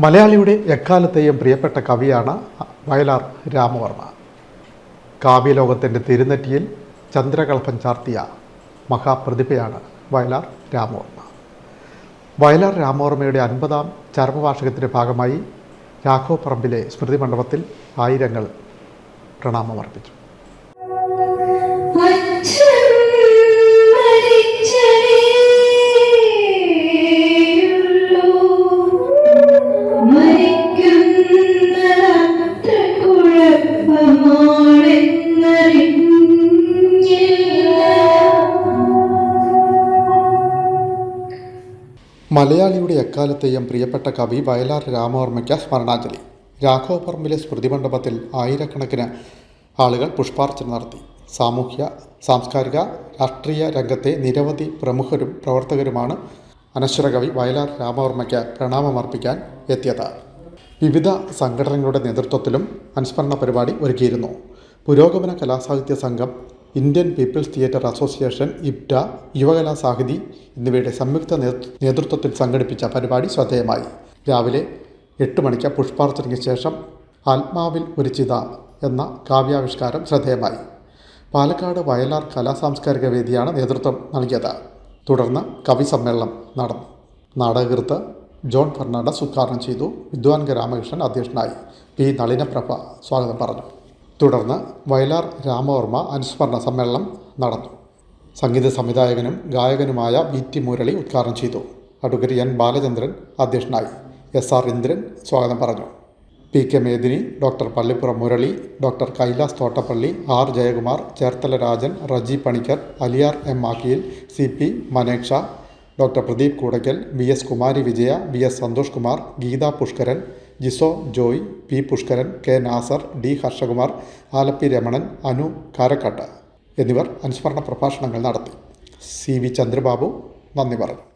മലയാളിയുടെ എക്കാലത്തെയും പ്രിയപ്പെട്ട കവിയാണ് വയലാർ രാമവർമ്മ. കാവ്യലോകത്തിന്റെ തിരുനെറ്റിയിൽ ചന്ദ്രകൽപ്പം ചാർത്തിയ മഹാപ്രതിഭയാണ് വയലാർ രാമവർമ്മ. വയലാർ രാമവർമ്മയുടെ അൻപതാം ചരമവാർഷികത്തിന്റെ ഭാഗമായി രാഘവ പറമ്പിലെ സ്മൃതി മണ്ഡപത്തിൽ ആയിരങ്ങൾ പ്രണാമമർപ്പിച്ചു. മലയാളിയുടെ എക്കാലത്തെയും പ്രിയപ്പെട്ട കവി വയലാർ രാമവർമ്മയ്ക്ക് സ്മരണാഞ്ജലി. രാഘവ പറമ്പിലെ സ്മൃതി മണ്ഡപത്തിൽ ആയിരക്കണക്കിന് ആളുകൾ പുഷ്പാർച്ചന നടത്തി. സാമൂഹ്യ സാംസ്കാരിക രാഷ്ട്രീയ രംഗത്തെ നിരവധി പ്രമുഖരും പ്രവർത്തകരുമാണ് അനശ്വര കവി വയലാർ രാമവർമ്മയ്ക്ക് പ്രണാമമർപ്പിക്കാൻ എത്തിയത്. വിവിധ സംഘടനകളുടെ നേതൃത്വത്തിലും അനുസ്മരണ പരിപാടി ഒരുക്കിയിരുന്നു. Purogamana Kalasahithya Sangham Indian people's theatre association ഇബ്ഡ Yuvakala Sahithi എന്നിവയുടെ സംയുക്ത നേതൃത്വത്തിൽ സംഘടിപ്പിച്ച പരിപാടി ശ്രദ്ധേയമായി. രാവിലെ എട്ട് മണിക്ക് പുഷ്പാർച്ചനയ്ക്ക് ശേഷം ആത്മാവിൽ ഒരു ചിത എന്ന കാവ്യാവിഷ്കാരം ശ്രദ്ധേയമായി. പാലക്കാട് വയലാർ കലാസാംസ്കാരിക വേദിയാണ് നേതൃത്വം നൽകിയത്. തുടർന്ന് കവി സമ്മേളനം നടന്നു. നാടകകൃത്ത് ജോൺ ഫെർണാണ്ടസ് ഉദ്ഘാടനം ചെയ്തു. വിദ്വാൻ രാമകൃഷ്ണൻ അധ്യക്ഷനായി. പി നളിനപ്രഭ സ്വാഗതം പറഞ്ഞു. തുടർന്ന് വയലാർ രാമവർമ്മ അനുസ്മരണ സമ്മേളനം നടന്നു. സംഗീത സംവിധായകനും ഗായകനുമായ വി ടി മുരളി ഉദ്ഘാടനം ചെയ്തു. അഡ്വക്കേറ്റ് എൻ ബാലചന്ദ്രൻ അധ്യക്ഷനായി. എസ് ആർ ഇന്ദ്രൻ സ്വാഗതം പറഞ്ഞു. P K Medini doctor Pallippuram Murali doctor Kailas Thottappally R Jayakumar Cherthala Rajan Reji Panicker Aliyar M Makkiyil C P Maneksha doctor Pradeep Koodaykkal V S Kumari Vijaya V S Santhosh Kumar Geetha Pushkaran Jiso Joy P. Pushkaran K. Nasar D. Harshakumar Alleppey Ramanan Anu Karakkattu എന്നിവർ അനുസ്മരണ പ്രഭാഷണങ്ങൾ നടത്തി. C. V. Chandrababu നന്ദി പറഞ്ഞു.